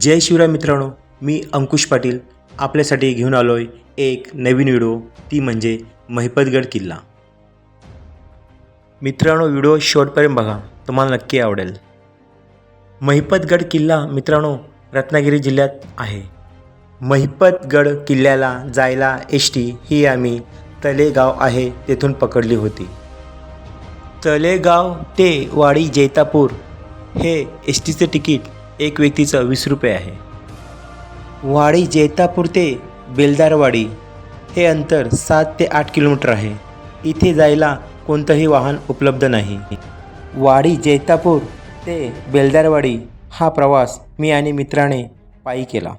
जय शिवराय मित्रांनो मी अंकुश पाटील. आपल्यासाठी घेऊन आलो आहे एक नवीन व्हिडिओ. ती म्हणजे महिपतगड किल्ला. मित्रांनो व्हिडिओ शेवटपर्यंत बघा. तुम्हाला नक्की आवडेल. महिपतगड किल्ला मित्रांनो रत्नागिरी जिल्ह्यात आहे. महिपतगड किल्ल्याला जायला एस टी ही आम्ही तलेगाव आहे तेथून पकडली होती. तलेगाव ते वाडी जैतापूर हे एस टीचे तिकीट एक व्यक्तीचं वीस रुपये आहे. वाडी जैतापूर ते बेलदारवाडी हे अंतर सात ते आठ किलोमीटर आहे. इथे जायला कोणतंही वाहन उपलब्ध नाही. वाडी जैतापूर ते बेलदारवाडी हा प्रवास मी आणि मित्राने पायी केला.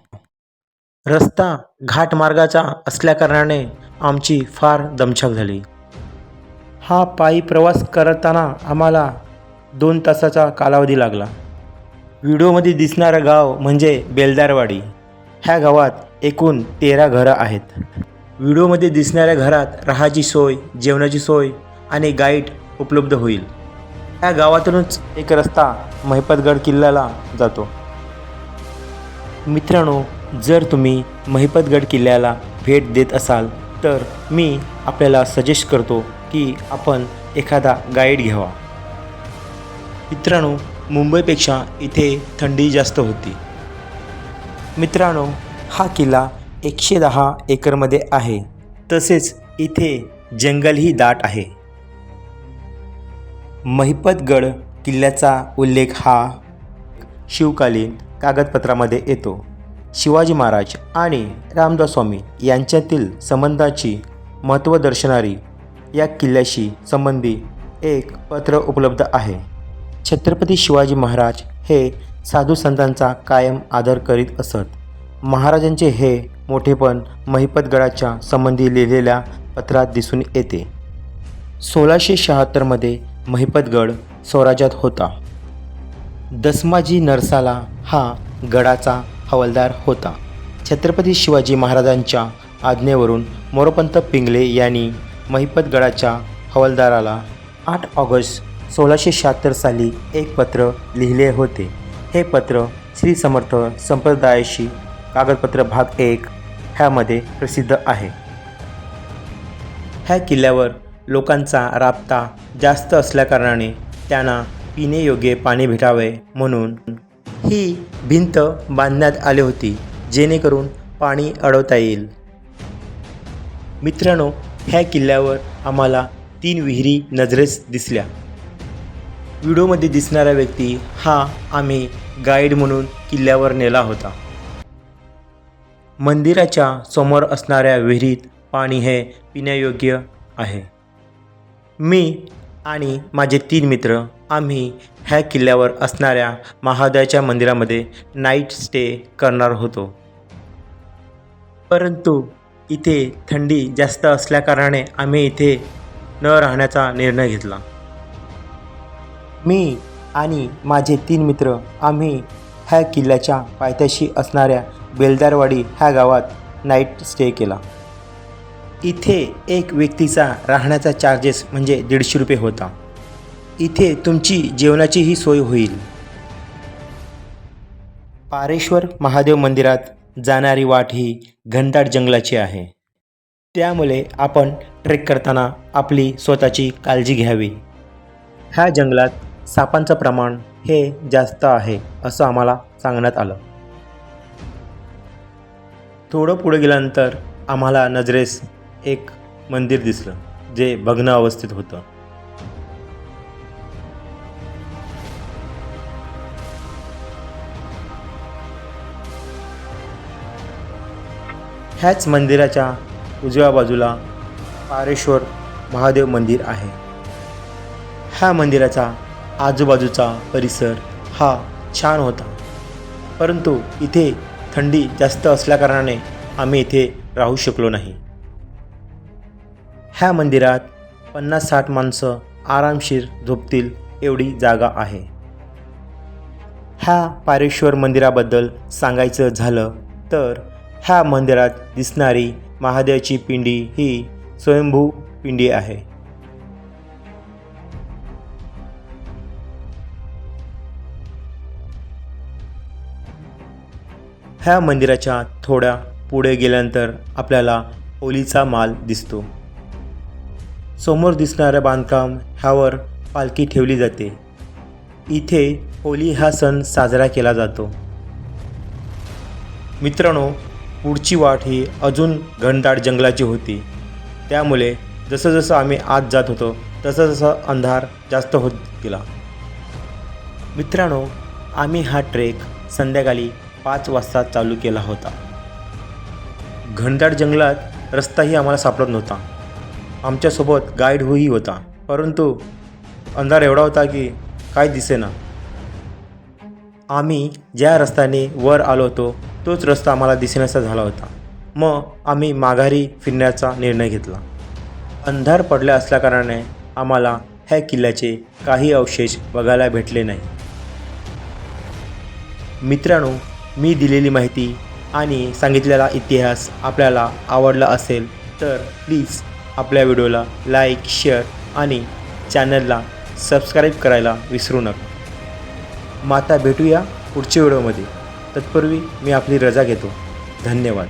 रस्ता घाटमार्गाचा असल्याकारणाने आमची फार दमछाक झाली. हा पायी प्रवास करताना आम्हाला दोन तासाचा कालावधी लागला. व्हिडिओमध्ये दिसणारं गाव म्हणजे बेलदारवाडी. ह्या गावात एकूण तेरा घरं आहेत. व्हिडिओमध्ये दिसणाऱ्या घरात राहायची सोय जेवणाची सोय आणि गाईड उपलब्ध होईल. ह्या गावातूनच एक रस्ता महिपतगड किल्ल्याला जातो. मित्रांनो जर तुम्ही महिपतगड किल्ल्याला भेट देत असाल तर मी आपल्याला सजेस्ट करतो की आपण एखादा गाईड घ्यावा. मित्रांनो मुंबईपेक्षा इथे थंडी जास्त होती. मित्रांनो हा किल्ला एकशे दहा एकरमध्ये आहे. तसेच इथे जंगलही दाट आहे. महिपतगड किल्ल्याचा उल्लेख हा शिवकालीन कागदपत्रामध्ये येतो. शिवाजी महाराज आणि रामदास स्वामी यांच्यातील संबंधाची महत्त्व दर्शणारी या किल्ल्याशी संबंधी एक पत्र उपलब्ध आहे. छत्रपती शिवाजी महाराज हे साधू संतांचा कायम आदर करीत असत. महाराजांचे हे मोठेपण महिपतगडाच्या संबंधी लिहिलेल्या पत्रात दिसून येते. सोळाशे शहात्तरमध्ये महिपतगड स्वराज्यात होता. दसमाजी नरसाला हा गडाचा हवालदार होता. छत्रपती शिवाजी महाराजांच्या आज्ञेवरून मोरपंत पिंगले यांनी महिपतगडाच्या हवालदाराला आठ ऑगस्ट सोळाशे शहात्तर साली एक पत्र लिहिले होते. हे पत्र श्री समर्थ संप्रदायाशी कागदपत्र भाग एक ह्यामध्ये प्रसिद्ध आहे. ह्या किल्ल्यावर लोकांचा राबता जास्त असल्याकारणाने त्यांना पिण्यायोग्य पाणी भेटावे म्हणून ही भिंत बांधण्यात आली होती जेणेकरून पाणी अडवता येईल. मित्रांनो ह्या किल्ल्यावर आम्हाला तीन विहिरी नजरेस दिसल्या. व्हिडिओमध्ये दिसणारा व्यक्ती हा आम्ही गाईड म्हणून किल्ल्यावर नेला होता. मंदिराच्या समोर असणाऱ्या विहिरीत पाणी हे पिण्यायोग्य आहे. मी आणि माझे तीन मित्र आम्ही ह्या किल्ल्यावर असणाऱ्या महादेवाच्या मंदिरामध्ये नाईट स्टे करणार होतो. परंतु इथे थंडी जास्त असल्याकारणाने आम्ही इथे न राहण्याचा निर्णय घेतला. मी आणि माझे तीन मित्र आम्ही ह्या किल्ल्याच्या पायथ्याशी असणाऱ्या बेलदारवाडी ह्या गावात नाईट स्टे केला. इथे एक व्यक्तीचा राहण्याचा चार्जेस म्हणजे दीडशे रुपये होता. इथे तुमची जेवणाचीही सोय होईल. पारेश्वर महादेव मंदिरात जाणारी वाट ही घनदाट जंगलाची आहे. त्यामुळे आपण ट्रेक करताना आपली स्वतःची काळजी घ्यावी. ह्या जंगलात सापांचं प्रमाण हे जास्त आहे असं आम्हाला सांगण्यात आलं. थोडं पुढे गेल्यानंतर आम्हाला नजरेस एक मंदिर दिसलं जे भग्न अवस्थेत होतं. ह्याच मंदिराच्या उजव्या बाजूला पारेश्वर महादेव मंदिर आहे. ह्या मंदिराचा आजूबाजूचा परिसर हा छान होता. परंतु इथे थंडी जास्त असल्याकारणाने आम्ही इथे राहू शकलो नाही. ह्या मंदिरात पन्नास साठ माणसं आरामशीर झोपतील एवढी जागा आहे. ह्या पारेश्वर मंदिराबद्दल सांगायचं झालं तर ह्या मंदिरात दिसणारी महादेवाची पिंडी ही स्वयंभू पिंडी आहे. ह्या मंदिराच्या थोड्या पुढे गेल्यानंतर आपल्याला ओलीचा माल दिसतो. समोर दिसणारं बांधकाम ह्यावर पालखी ठेवली जाते. इथे होली हा सण साजरा केला जातो. मित्रांनो पुढची वाट ही अजून घनदाट जंगलाची होती. त्यामुळे जसं जसं आम्ही आत जात होतो तसं जसं अंधार जास्त होत गेला. मित्रांनो आम्ही हा ट्रेक संध्याकाळी पाच वाजता चालू केला होता. घनदाट जंगलात रस्ताही आम्हाला सापडत नव्हता. आमच्यासोबत गाईड होही होता. परंतु अंधार एवढा होता की काय दिसेना. आम्ही ज्या रस्त्याने वर आलो होतो तोच रस्ता आम्हाला दिसेनासा झाला होता. मग आम्ही माघारी फिरण्याचा निर्णय घेतला. अंधार पडल्या असल्याकारणाने आम्हाला ह्या किल्ल्याचे काही अवशेष बघायला भेटले नाही. मित्रांनो मी दिलेली माहिती आणि सांगितलेला इतिहास आपल्याला आवडला असेल तर प्लीज आपल्या व्हिडिओला लाईक शेअर आणि चॅनलला सबस्क्राईब करायला विसरू नका. माता भेटूया पुढच्या व्हिडिओमध्ये. तत्पूर्वी मी आपली रजा घेतो. धन्यवाद.